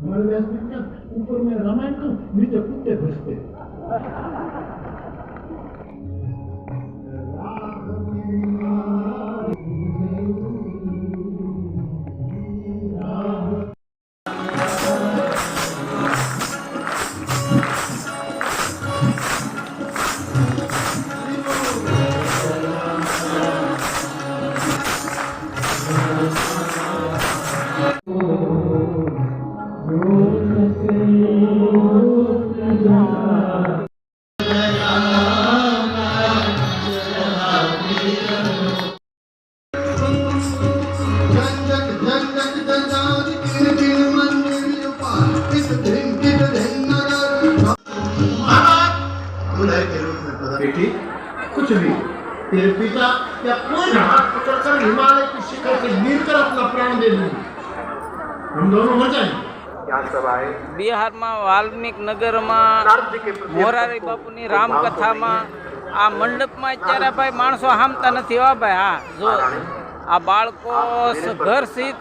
हमारे व्यास विज्ञान ऊपर में रामायण का नीचे कुत्ते घुसते Thank you. बेटी, कुछ भी, तेरे पिता या कोई हिमालय की शिखर से गिर अपना प्राण दे देंगे। हम दोनों मर जाएँगे। બિહારમાં વાલ્મિક નગરમાં મોરારી બાપુની રામકથામાં આ મંડપમાં અત્યારે ભાઈ માણસો હામતા નથી હો ભાઈ હા જો આ બાળકો ઘર સહિત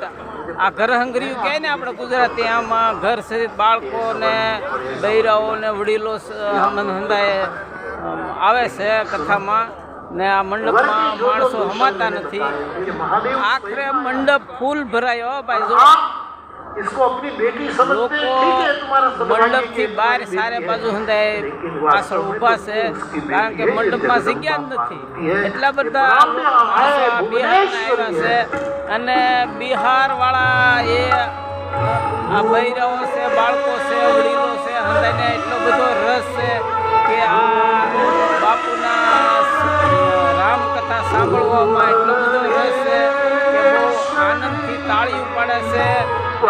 આ ઘરહંગરીયું કહે ને આપણે ગુજરાતી આમાં ઘર સહિત બાળકોને બૈરાઓને વડીલો હંધાએ આવે છે કથામાં ને આ મંડપમાં માણસો હમાતા નથી. આખરે મંડપ ફૂલ ભરાયો ભાઈ જો. इसको अपनी बेटी समझते લોકો हैं, ठीक है तुम्हारा सौभाग्य મંડપ થી की બહાર बेटी સારે है। બાજુ હંધાય પાછળ ઊભા છે કારણ કે મંડપમાં જગ્યા જ નથી એટલા બધા લોકો માણસો આ બિહારના આવ્યા છે અને બિહાર વાળા એ આ બૈરાઓ છે બાળકો છે વડીલો છે હંધાઈને એટલો બધો રસ છે કે આ બાપુના રામકથા સાંભળવામાં એટલો બધો રસ છે કે બહુ આનંદથી તાળી ઉપાડે છે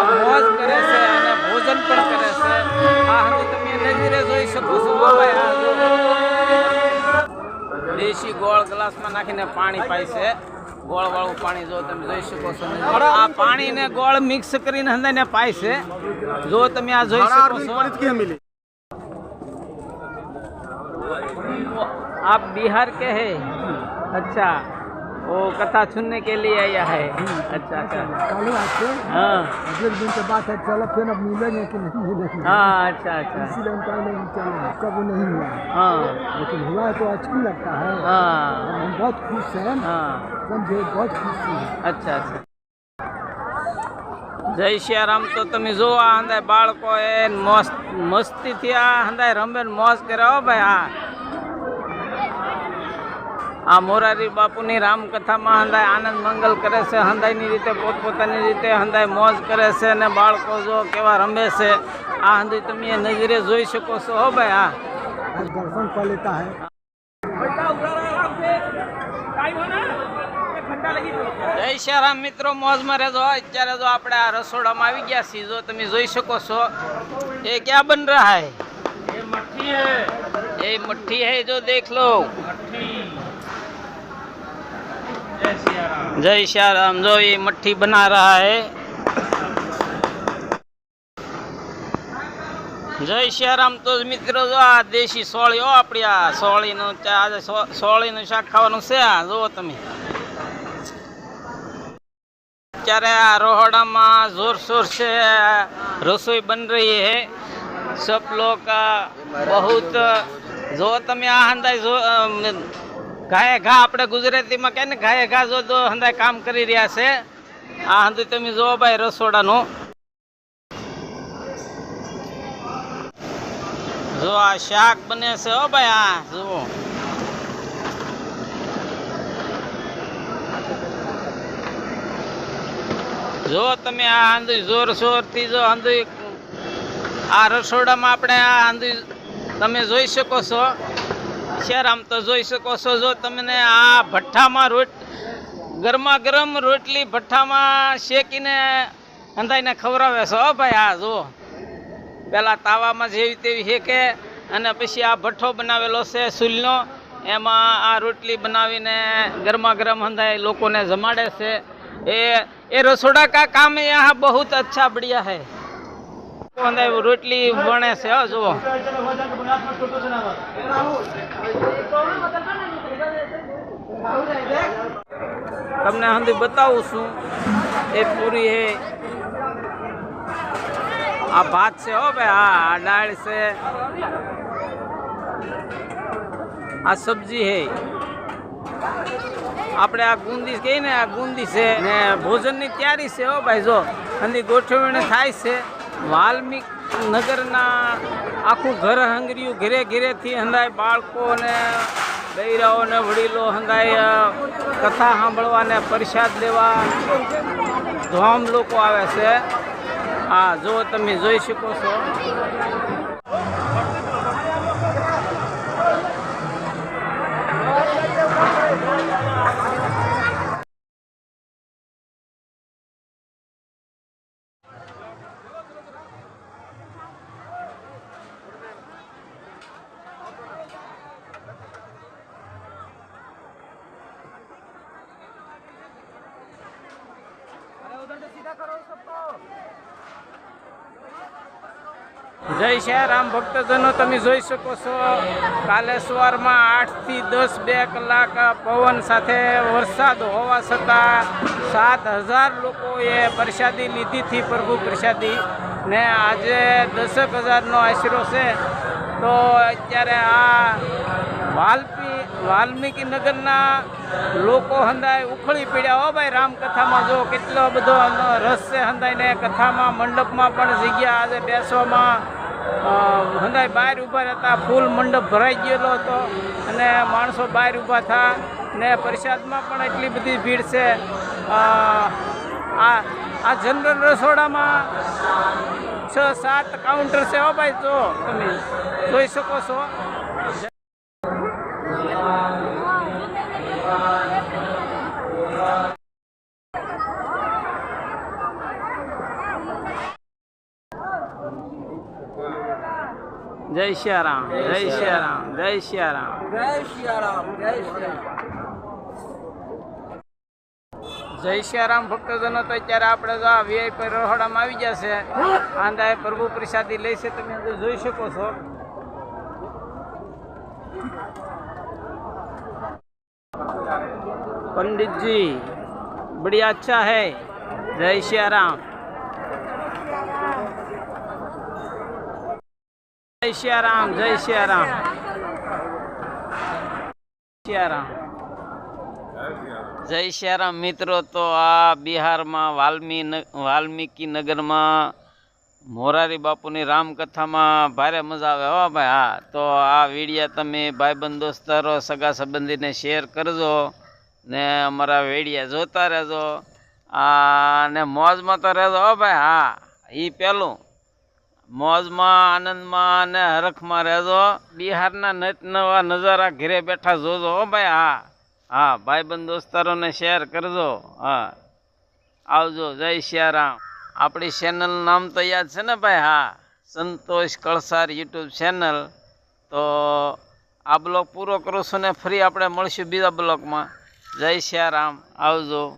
મોજ કરે છે અને ભોજન પણ કરે છે. આ હજી તમે નજીરે જોઈ શકો છો. દેશી ગોળ ગ્લાસમાં નાખીને પાણી પાય છે. ગોળ વાળું પાણી જો તમે જોઈ શકો છો. આ પાણી ને ગોળ મિક્સ કરીને અંદર પાય છે. જો તમે આ જોઈ શકો છો. આપ બિહાર કે હે? અચ્છા. वो कथा सुनने के लिए आया है अच्छा अच्छा चालू आते हाँ एक दिन के बाद है चलो फिर अब मिलेंगे कि नहीं मिलेंगे हाँ अच्छा अच्छा इसीलिए हम पहले भी चलो कब नहीं हुआ हाँ लेकिन हुआ तो अच्छा लगता है हाँ हम बहुत खुश हैं हाँ समझे बहुत खुशी है અચ્છા અચ્છા જય સિયારામ તો તમે જો આ હંદાય બાળકો એ મસ્ત મસ્તીથી આ હંદાય રમે ને મોજ કરે હો ભાઈ હા આ મોરારી બાપુની રામકથામાં હંદાય આનંદ મંગલ કરે છે હંદાયની રીતે પોતપોતાની રીતે હંદાય મોજ કરે છે અને બાળકો જો કેવા રમે છે આ હંદાય તમે એ નજરે જોઈ શકો છો હો ભાઈ આ. દર્શન કરી લેતા હે. જય શ્યારામ મિત્રો મોજમાં રહેજો. અત્યારે જો આપણે આ રસોડામાં આવી ગયા છીએ જો તમે જોઈ શકો છો. એ ક્યાં બન રહા હે? એ મઠ્ઠી હે. એ મઠ્ઠી હે જો દેખ લો. जय श्या राम जो ये मट्ठी बना रहा है જય શ્યારામ તો મિત્રો જો આ દેશી સોળી હો આપણી આ સોળીનું ચા- આજે સો- સોળીનું શાક ખાવાનું છે આ જુઓ તમે અત્યારે આ રોહડામાં જોર શોર से રસોઈ બન રહી है सब लोग बहुत જો તમે આ હંદાય જો અમ, ઘાએ ઘા આપણે ગુજરાતીમાં કહે ને ઘાએ ઘા જો તો હંદાય કામ કરી રહ્યા છે. આ હંધુ તમે જોવો ભાઈ રસોડાનું. જો આ શાક બને છે હો ભાઈ આ, જુઓ. જો તમે આ આંધુ જોર શોરથી જો આંધુ આ રસોડામાં આપણે આ આંધુ તમે જોઈ શકો છો. શહેર આમ તો જોઈ શકો છો, જો તમને આ ભઠ્ઠામાં રોટ ગરમા ગરમ રોટલી ભઠ્ઠામાં શેકીને અંધાઈને ખવડાવે છે, હો ભાઈ, આ જુઓ. પહેલાં તાવામાં જેવી તેવી શેકે અને પછી આ ભઠ્ઠો બનાવેલો છે સુલનો. એમાં આ રોટલી બનાવીને ગરમા ગરમ હંધાય લોકોને જમાડે છે. એ એ રસોડા કા કામ યહાં બહુ અચ્છા બઢિયા હૈ. રોટલી બને છે, હા, જુઓ. તમને હંધી બતાવું છું, એ પૂરી હે. આ ભાત છે, હો, ભાઈ હા આ દાળ છે. આ સબ્જી હે. આપણે આ ગુંદી કહીએ ને આ ગુંદી છે ને ભોજનની તૈયારી છે, હો, ભાઈ, જો. હંધી ગોઠવણી થાય છે. વાલ્મીક નગરના આખું ઘર હંગર્યું. ઘરે ઘરેથી હંધાય બાળકો અને દૈરાઓ ને વડીલો હંધાય કથા સાંભળવા ને પ્રસાદ લેવા. ધોમ લોકો આવે છે. હા જો તમે જોઈ શકો છો. જય શ્રી રામ ભક્તજનો, તમે જોઈ શકો છો, કાલેશ્વરમાં આઠથી દસ બે કલાક પવન સાથે વરસાદ હોવા છતાં સાત હજાર લોકોએ પ્રસાદી લીધી હતી, પ્રભુ પ્રસાદી. ને આજે દસેક હજારનો આશરો છે. તો અત્યારે આ વાલ્મી વાલ્મીકી નગરના લોકો હંદાય ઉખળી પડ્યા. હો ભાઈ, રામકથામાં જો કેટલો બધો રસ છે હંદાયને કથામાં, મંડપમાં પણ જગ્યા આજે બેસવામાં હંદાય બહાર ઊભા રહેતા, ફૂલ મંડપ ભરાઈ ગયેલો હતો અને માણસો બહાર ઊભા થા ને પ્રસાદમાં પણ એટલી બધી ભીડ છે. આ આ જનરલ રસોડામાં છ સાત કાઉન્ટર છે હો ભાઈ, જો તમે જોઈ શકો છો. જય શ્રી રામ જય શ્રી રામ જય શ્રી રામ જય સિયારામ જય સિયારામ જય શ્રી રામ ભક્તજનો તો અત્યારે આપણે જો આ વીઆઈપી રહોડામાં આવી જશે આંદાએ પ્રભુ પ્રસાદી લેશે તમે અંદર જોઈ શકો છો पंडित जी बढ़िया अच्छा है जय श्री राम સિયારામ, જય શિયારામ સિયારામ. જય સિયારામ મિત્રો, તો આ બિહારમાં વાલ્મી વાલ્મીકી નગરમાં મોરારી બાપુની રામકથામાં ભારે મજા આવે. હો ભાઈ, હા. તો આ વિડીયા તમે ભાઈબંધ, દોસ્તારો, સગા સંબંધીને શેર કરજો ને અમારા વેડિયા જોતા રહેજો. અને મોજમાં તો રહેજો. હો ભાઈ, હા. એ પહેલું મોજમાં, આનંદમાં અને હરખમાં રહેજો. બિહારના નવા નજારા ઘરે બેઠા જોજો, હો ભાઈ, હા. હા, ભાઈબંધ દોસ્તારોને શેર કરજો, હા. આવજો, જય સિયારામ આપણી ચેનલ નામ તો યાદ છે ને ભાઈ, હા. સંતોષ કળસાર યુટ્યુબ ચેનલ તો આ બ્લોગ પૂરો કરું છું ને ફરી આપણે મળશું બીજા બ્લોગમાં. જય સિયારામ આવજો.